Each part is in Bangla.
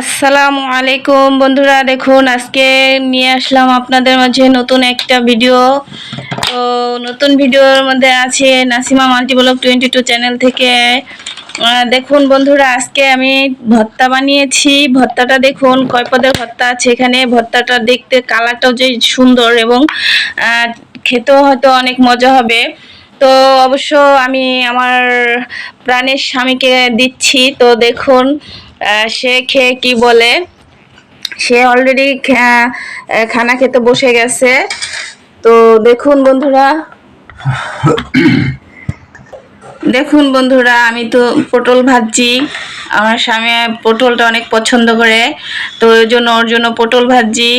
আসসালামু আলাইকুম। বন্ধুরা, দেখুন, আজকে নিয়ে আসলাম আপনাদের মাঝে নতুন একটা ভিডিও। তো নতুন ভিডিওর মধ্যে আছে Nasima Multiblog twenty two channel থেকে। দেখুন, বন্ধুরা, আজকে আমি ভর্তা বানিয়েছি। ভর্তাটা দেখুন, কয় পদের ভর্তা আছে এখানে। ভর্তাটা দেখতে, কালারটাও যে সুন্দর এবং খেতেও হয়তো অনেক মজা হবে। তো অবশ্য আমি আমার প্রাণের স্বামীকে দিচ্ছি। তো দেখুন সে খেয়ে কি বলে? সে অলরেডি খানা খেতে বসে গেছে। তো দেখুন বন্ধুরা। দেখুন বন্ধুরা, আমি তো পটল ভাজছি। আমার স্বামী পটলটা অনেক পছন্দ করে। তো ওই জন্য, ওর জন্য পটল ভাজছি।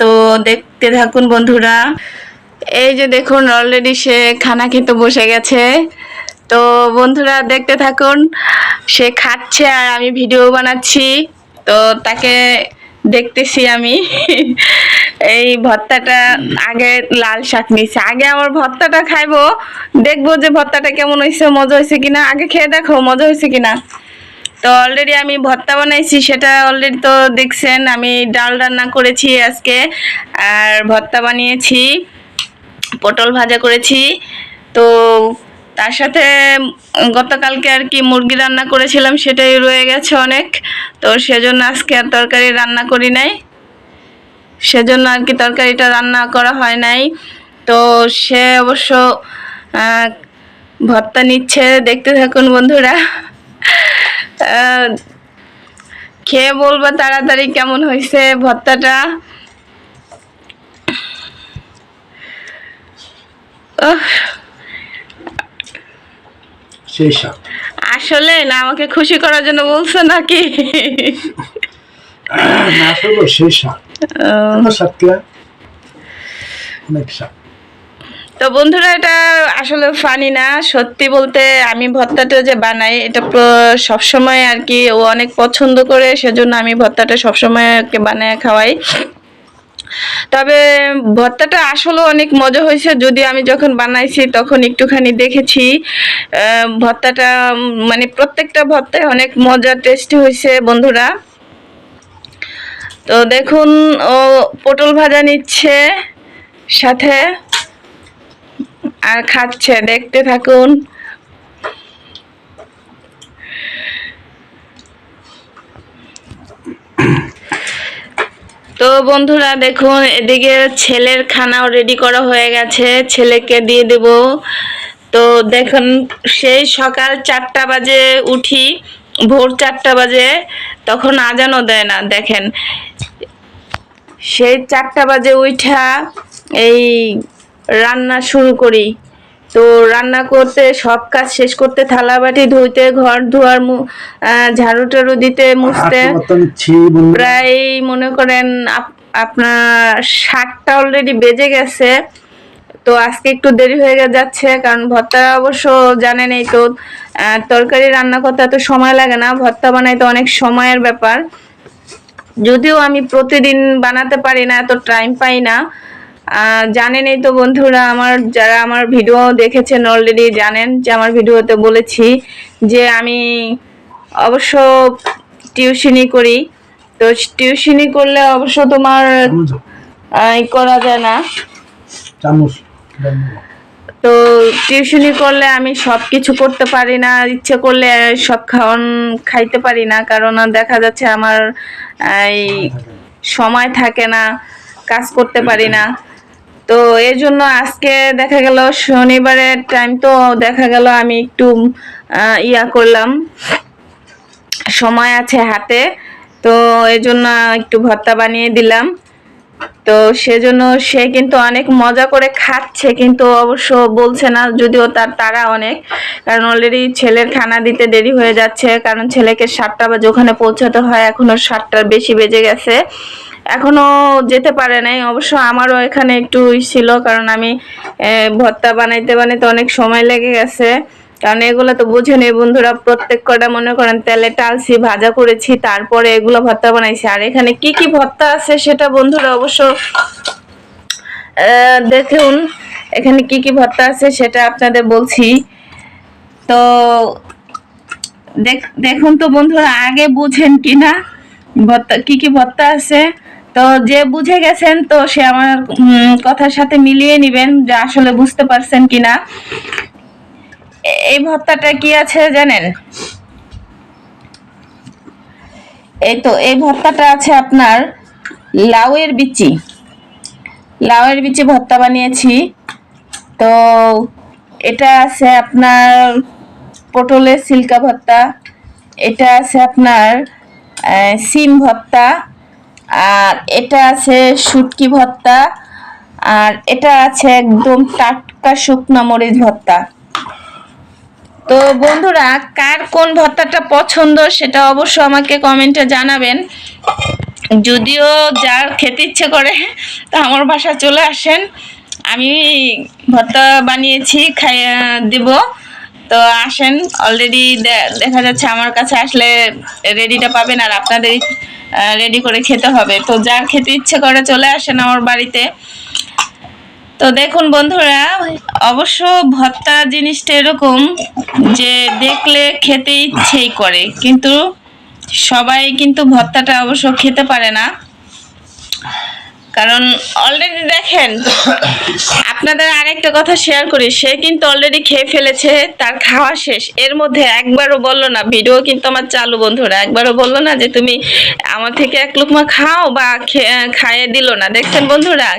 তো দেখতে থাকুন বন্ধুরা। এই যে দেখুন অলরেডি সে খানা খেতে বসে গেছে। তো বন্ধুরা দেখতে থাকুন, সে খাচ্ছে আর আমি ভিডিও বানাচ্ছি। তো তাকে দেখতেছি আমি। এই ভর্তাটা আগে লাল শাক নিয়েছি। আগে আমার ভর্তাটা খাইবো, দেখব যে ভর্তাটা কেমন হয়েছে মজা হয়েছে কিনা। আগে খেয়ে দেখো, মজা হয়েছে কিনা। তো অলরেডি আমি ভর্তা বানাইছি, সেটা অলরেডি তো দেখছেন, আমি ডাল রান্না করেছি আজকে। আর ভর্তা বানিয়েছি, পটল ভাজা করেছি। তো তার সাথে গতকালকে আর কি মুরগি রান্না করেছিলাম সেটাই রয়ে গেছে অনেক। তো সেজন্য আজকে আর তরকারি রান্না করি নাই। সেজন্য আর কি তরকারিটা রান্না করা হয় নাই। তো সে অবশ্য আহ, ভর্তা নিচ্ছে। দেখতে থাকুন বন্ধুরা। খেয়ে বলব তাড়াতাড়ি কেমন হয়েছে ভর্তাটা উহ, সেই আসলে না আমাকে খুশি করার জন্য বলছো নাকি? না আসলে সেই অনেক তো বন্ধুরা এটা আসলে ফানি না। সত্যি বলতে আমি ভর্তাটা যে বানাই এটা সবসময় আর কি ও অনেক পছন্দ করে সেজন্য আমি ভর্তাটা সবসময় ওকে বানায় খাওয়াই। তবে ভর্তাটা আসলে অনেক মজা হয়েছে। যদি আমি যখন বানাইছি তখন একটুখানি দেখেছি ভর্তাটা মানে প্রত্যেকটা ভর্তায় অনেক মজা টেস্টি হয়েছে বন্ধুরা। তো দেখুন, ও পটল ভাজা নিচ্ছে সাথে আর খাচ্ছে। দেখতে থাকুন। তো বন্ধুরা দেখুন, এদিকে ছেলের খানাও রেডি করা হয়ে গেছে। ছেলেকে দিয়ে দেব। তো দেখুন, সেই সকাল চারটা বাজে উঠি, ভোর চারটা বাজে, তখন আজানও দেয় না, দেখেন। সেই চারটা বাজে উঠা, এই রান্না শুরু করি। তো রান্না করতে সব কাজ শেষ করতে থালা বাটি ধুইতে ঘর ধোয়ার ঝাড়ু টাড়ু দিতে মুছতে। প্রায় মনে করেন আপ- আপনার শাকটা অলরেডি বেজে গেছে। তো আজকে একটু দেরি হয়ে গে- যাচ্ছে কারণ ভর্তা অবশ্য জানেনই তো তরকারি রান্না করতে এত সময় লাগে না ভর্তা বানাইতে অনেক সময়ের ব্যাপার। যদিও আমি প্রতিদিন বানাতে পারি না এত টাইম পাই না। জানেনই তো বন্ধুরা আমার যারা আমার ভিডিও দেখেছেন অলরেডি জানেন যে আমার ভিডিওতে বলেছি যে আমি অবশ্য টিউশনি করি। তো টিউশনি করলে অবশ্য তোমার করা যায় না। তো টিউশনি করলে আমি সব কিছু করতে পারি না ইচ্ছে করলে সব খাওয়ান খাইতে পারি না কারণ দেখা যাচ্ছে আমার এই সময় থাকে না কাজ করতে পারি না। তো এই জন্য আজকে দেখা গেল শনিবারের টাইম তো দেখা গেল আমি একটু ইয়া করলাম। সময় আছে হাতে, তো এই জন্য একটু ভর্তা বানিয়ে দিলাম। তো সেজন্য সে কিন্তু অনেক মজা করে খাচ্ছে, কিন্তু অবশ্য বলছে না, যদিও তার তারা অনেক। কারণ অলরেডি ছেলের খানা দিতে দেরি হয়ে যাচ্ছে, কারণ ছেলেকে সাতটা বাজে ওখানে পৌঁছাতে হয়, এখনও সাতটার বেশি বেজে গেছে। এখনও যেতে পারে নাই। অবশ্য আমারও এখানে একটু ছিল, কারণ আমি ভর্তা বানাইতে বানাইতে অনেক সময় লেগে গেছে। কারণ এগুলো তো বুঝেনি বন্ধুরা, প্রত্যেক কটা মনে করেন তেলে টালছি, ভাজা করেছি, তারপরে এগুলো ভর্তা বানাইছি। আর এখানে কি কি ভর্তা আছে সেটা বন্ধুরা অবশ্য দেখুন, এখানে কি কি ভর্তা আছে সেটা আপনাদের বলছি। তো, দেখ- দেখুন তো বন্ধুরা, আগে বুঝেন কিনা, ভর্তা, কি কি ভর্তা আছে। তো যে বুঝে গেছেন, তো সে আমার কথার সাথে মিলিয়ে নেবেন, যে আসলে বুঝতে পারছেন কিনা। এই ভর্তাটা কি আছে জানেন? এই তো, এই ভর্তাটা আছে আপনার লাউয়ের বিচি। লাউয়ের বিচি ভর্তা বানিয়েছি। তো এটা আছে আপনার পটলের সিল্কা ভর্তা এটা আছে আপনার সিম ভর্তা আর এটা আছে শুটকি ভর্তা, আর এটা আছে একদম টাটকা শুকনো মরিচ ভর্তা। তো বন্ধুরা, কার কোন ভর্তাটা পছন্দ সেটা অবশ্য আমাকে কমেন্টে জানাবেন। যদিও যার খেতে ইচ্ছে করে, তা আমার বাসায় চলে আসেন। আমি ভর্তা বানিয়েছি, খাইয়ে দেব। তো আসেন অলরেডি দেখা যাচ্ছে আমার কাছে আসলে রেডিটা পাবেন আর আপনাদের রেডি করে খেতে হবে। তো যার খেতে ইচ্ছে করে চলে আসেন আমার বাড়িতে। তো দেখুন বন্ধুরা, অবশ্য ভর্তা জিনিসটা এরকম যে দেখলে খেতে ইচ্ছেই করে, কিন্তু সবাই কিন্তু ভর্তাটা অবশ্য খেতে পারে না। কারণ অলরেডি দেখেন, আপনাদের আরেকটা কথা শেয়ার করি, সে কিন্তু অলরেডি খেয়ে ফেলেছে, তার খাওয়া শেষ। এর মধ্যে একবারও বলল না ভিডিও কিন্তু আমার চালু বন্ধুরা, একবারও বলল না যে তুমি আমার থেকে এক লুকমা খাও বা খাইয়ে দিল না। দেখছেন বন্ধুরা,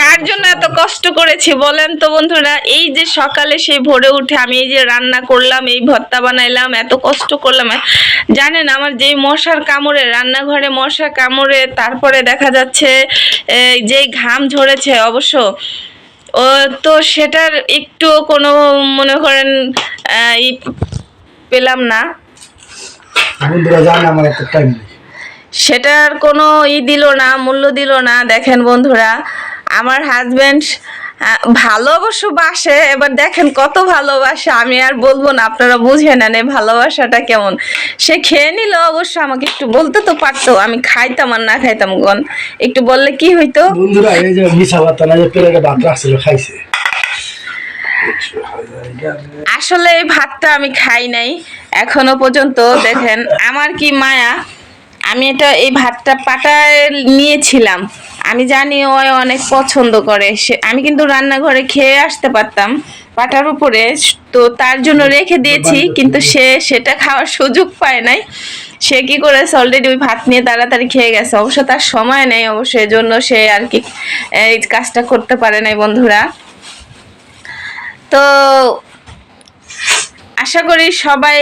কার জন্য এত কষ্ট করেছি বলেন তো বন্ধুরা? এই যে সকালে সেই ভোরে উঠে আমি এই যে রান্না করলাম, এই ভর্তা বানাইলাম, এত কষ্ট করলাম। জানেন, আমার যেই মশার কামড়ে, রান্নাঘরে মশা কামড়ে, তারপরে দেখা যাচ্ছে যে ঘাম ঝরেছে অবশ্য ও তো সেটার একটু কোনো মনে করেন ই পেলাম না। সেটার কোনো ই দিল না মূল্য দিল না। দেখেন বন্ধুরা আমার হাজবেন্ড ভালো অবশ্য বাসে এবার দেখেন কত ভালোবাসে আমি আর বলব না আপনারা বুঝে নেন এই ভালোবাসাটা কেমন। সে খেয়ে নিল অবশ্য আমাকে একটু বলতে তো পারতো আমি খাইতাম আর না খাইতাম গন একটু বললে কি হইতো? বন্ধুরা এই যে মিশা ভাত না যে প্লেটে ভাত রাখছিল খাইছে। আসলে এই ভাতটা আমি খাই নাই এখনও পর্যন্ত দেখেন আমার কি মায়া আমি এটা এই ভাতটা পাটায় নিয়েছিলাম। আমি জানি ও অনেক পছন্দ করে। সে আমি কিন্তু রান্নাঘরে খেয়ে আসতে পারতাম পাটার উপরে তো তার জন্য রেখে দিয়েছি কিন্তু সে সেটা খাওয়ার সুযোগ পায় নাই। সে কি করেছে অলরেডি ওই ভাত নিয়ে তাড়াতাড়ি খেয়ে গেছে। অবশ্য তার সময় নেই অবশ্য এজন্য সে আর কি এই কাজটা করতে পারে নাই বন্ধুরা। তো আশা করি সবাই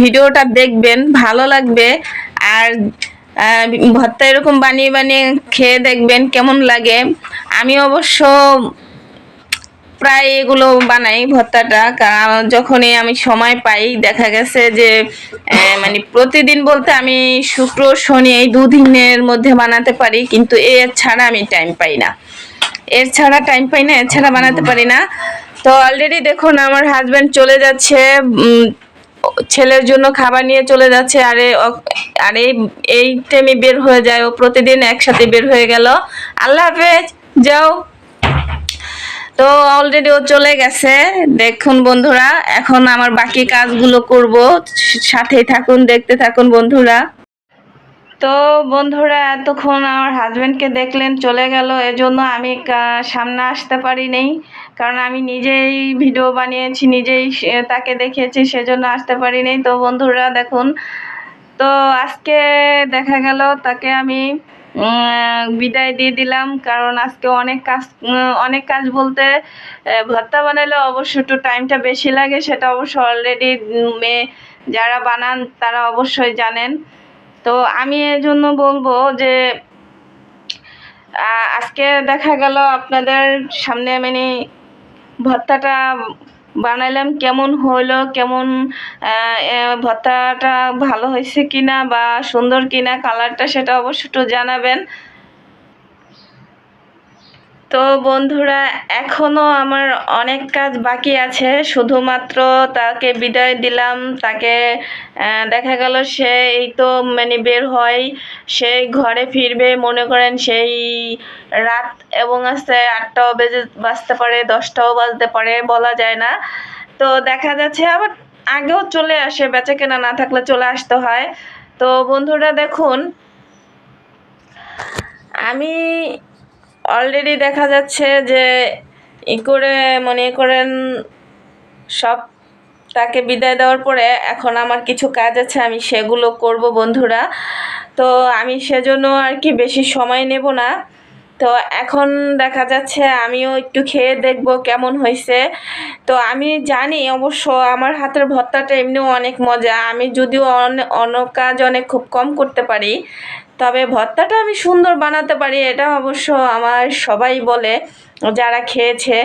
ভিডিওটা দেখবেন ভালো লাগবে। আর ভর্তা এরকম বানিয়ে বানিয়ে খেয়ে দেখবেন কেমন লাগে। আমি অবশ্য প্রায় এগুলো বানাই ভর্তাটা যখনই আমি সময় পাই, দেখা গেছে যে মানে প্রতিদিন বলতে আমি শুক্র, শনি এই দুদিনের মধ্যে বানাতে পারি, কিন্তু এর ছাড়া আমি টাইম পাই না। এর ছাড়া টাইম পাই না, এর ছাড়া বানাতে পারি না। তো অলরেডি দেখুন, আমার হাজব্যান্ড চলে যাচ্ছে ছেলের জন্য খাবার নিয়ে চলে যাচ্ছে, আরে আর এই টাইমে বের হয়ে যায়, ও প্রতিদিন একসাথে বের হয়ে গেল। আল্লাহ হাফেজ, যাও। তো অলরেডি ও চলে গেছে। দেখুন বন্ধুরা, এখন আমার বাকি কাজগুলো করব। সাথেই থাকুন, দেখতে থাকুন বন্ধুরা। তো বন্ধুরা, এতক্ষণ আমার হাজব্যান্ডকে দেখলেন, চলে গেল। এজন্য আমি সামনে আসতে পারি নাই কারণ আমি নিজেই ভিডিও বানিয়েছি, নিজেই তাকে দেখিয়েছি, সেজন্য আসতে পারি নাই তো বন্ধুরা, দেখুন। তো আজকে দেখা গেল, তাকে আমি বিদায় দিয়ে দিলাম। কারণ আজকে অনেক কাজ অনেক কাজ বলতে ভর্তা বানালে অবশ্য একটু টাইমটা বেশি লাগে, সেটা অবশ্য অলরেডি মেয়ে যারা বানান, তারা অবশ্যই জানেন। তো আমি এজন্য বলব যে আজকে দেখা গেল আপনাদের সামনে মানে ভর্তাটা বানাইলাম, কেমন হলো কেমন ভর্তাটা ভালো হয়েছে কিনা বা সুন্দর কিনা কালারটা সেটা অবশ্য একটু জানাবেন। তো বন্ধুরা, এখনও আমার অনেক কাজ বাকি আছে। শুধুমাত্র তাকে বিদায় দিলাম। তাকে দেখা গেল সে এই তো মানে বের হয়। সেই ঘরে ফিরবে, মনে করেন সেই রাত এবং আসতে আটটাও বেজে, বাজতে পারে, দশটাও বাজতে পারে, বলা যায় না। তো দেখা যাচ্ছে আবার আগেও চলে আসে, বেচা কেনা না থাকলে চলে আসতে হয়। তো বন্ধুরা, দেখুন, আমি অলরেডি দেখা যাচ্ছে যে ই করে, মনে করেন, সব তাকে বিদায় দেওয়ার পরে এখন আমার কিছু কাজ আছে, আমি সেগুলো করব বন্ধুরা। তো আমি সেজন্য আর কি বেশি সময় নেব না। তো এখন দেখা যাচ্ছে আমিও একটু খেয়ে দেখব কেমন হয়েছে। তো আমি জানি অবশ্য আমার হাতের ভর্তাটা এমনিও অনেক মজা। আমি যদিও অনে- অন্য কাজ অনেক খুব কম করতে পারি। তবে ভর্তাটা আমি সুন্দর বানাতে পারি, এটা অবশ্য আমার সবাই বলে যারা খেয়েছে।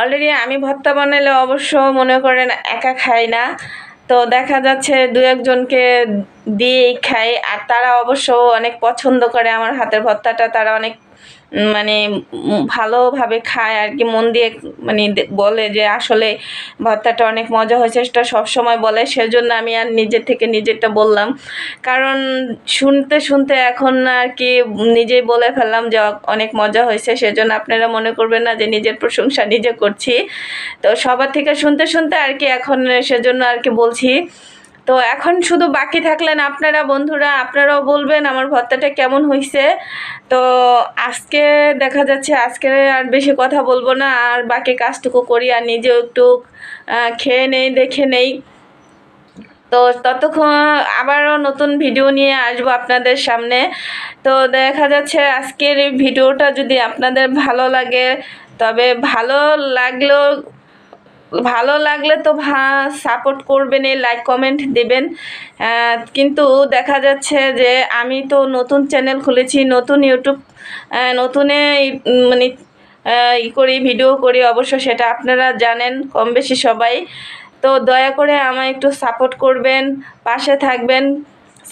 অলরেডি আমি ভর্তা বানালে অবশ্য মনে করেন একা খাই না। তো দেখা যাচ্ছে দু একজনকে দিয়েই খাই, আর তারা অবশ্য অনেক পছন্দ করে আমার হাতের ভর্তাটা, তারা অনেক মানে ভালোভাবে খায় আর কি, মন দিয়ে মানে বলে যে আসলে ভর্তাটা অনেক মজা হয়েছে, সেটা সবসময় বলে, সেজন্য আমি আর নিজের থেকে নিজেরটা বললাম। কারণ শুনতে শুনতে এখন আর কি নিজেই বলে ফেললাম যে অনেক মজা হয়েছে, সেজন্য আপনারা মনে করবেন না যে নিজের প্রশংসা নিজে করছি। তো সবার থেকে শুনতে শুনতে আর কি এখন সেজন্য আর কি বলছি তো এখন শুধু বাকি থাকলেন আপনারা বন্ধুরা, আপনারাও বলবেন আমার ভর্তাটা কেমন হয়েছে তো আজকে দেখা যাচ্ছে আজকে আর বেশি কথা বলব না, আর বাকি কাজটুকু করি আর নিজেও একটু খেয়ে নেই, দেখে নেই। তো ততক্ষণ আবারও নতুন ভিডিও নিয়ে আসব আপনাদের সামনে। তো দেখা যাচ্ছে আজকের ভিডিওটা যদি আপনাদের ভালো লাগে, তবে ভালো লাগলেও ভালো লাগলে তো ভা সাপোর্ট করবেন, এই লাইক কমেন্ট দেবেন। কিন্তু দেখা যাচ্ছে যে আমি তো নতুন চ্যানেল খুলেছি, নতুন ইউটিউব নতুনে মানে ই করি ভিডিও করি, অবশ্য সেটা আপনারা জানেন কম বেশি সবাই। তো দয়া করে আমায় একটু সাপোর্ট করবেন, পাশে থাকবেন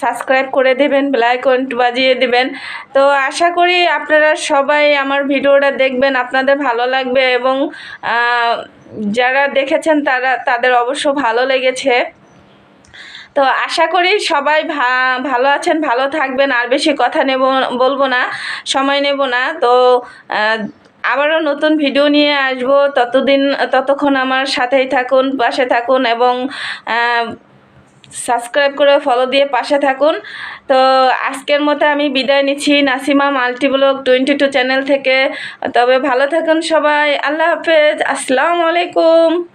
সাবস্ক্রাইব করে দেবেন বেলাইকন্ট বাজিয়ে দেবেন। তো আশা করি আপনারা সবাই আমার ভিডিওটা দেখবেন, আপনাদের ভালো লাগবে এবং যারা দেখেছেন তারা, তাদের অবশ্য ভালো লেগেছে। তো আশা করি সবাই ভালো আছেন, ভালো থাকবেন, আর বেশি কথা নেব, বলব না, সময় নেব না। তো আবারও নতুন ভিডিও নিয়ে আসব। ততদিন, ততক্ষণ আমার সাথেই থাকুন, পাশে থাকুন এবং সাবস্ক্রাইব করে ফলো দিয়ে পাশে থাকুন। তো আজকের মতো আমি বিদায় নিচ্ছি। Nasima Multiblog twenty two channel থেকে। তবে ভালো থাকুন সবাই। আল্লাহ হাফেজ। আসসালামু আলাইকুম।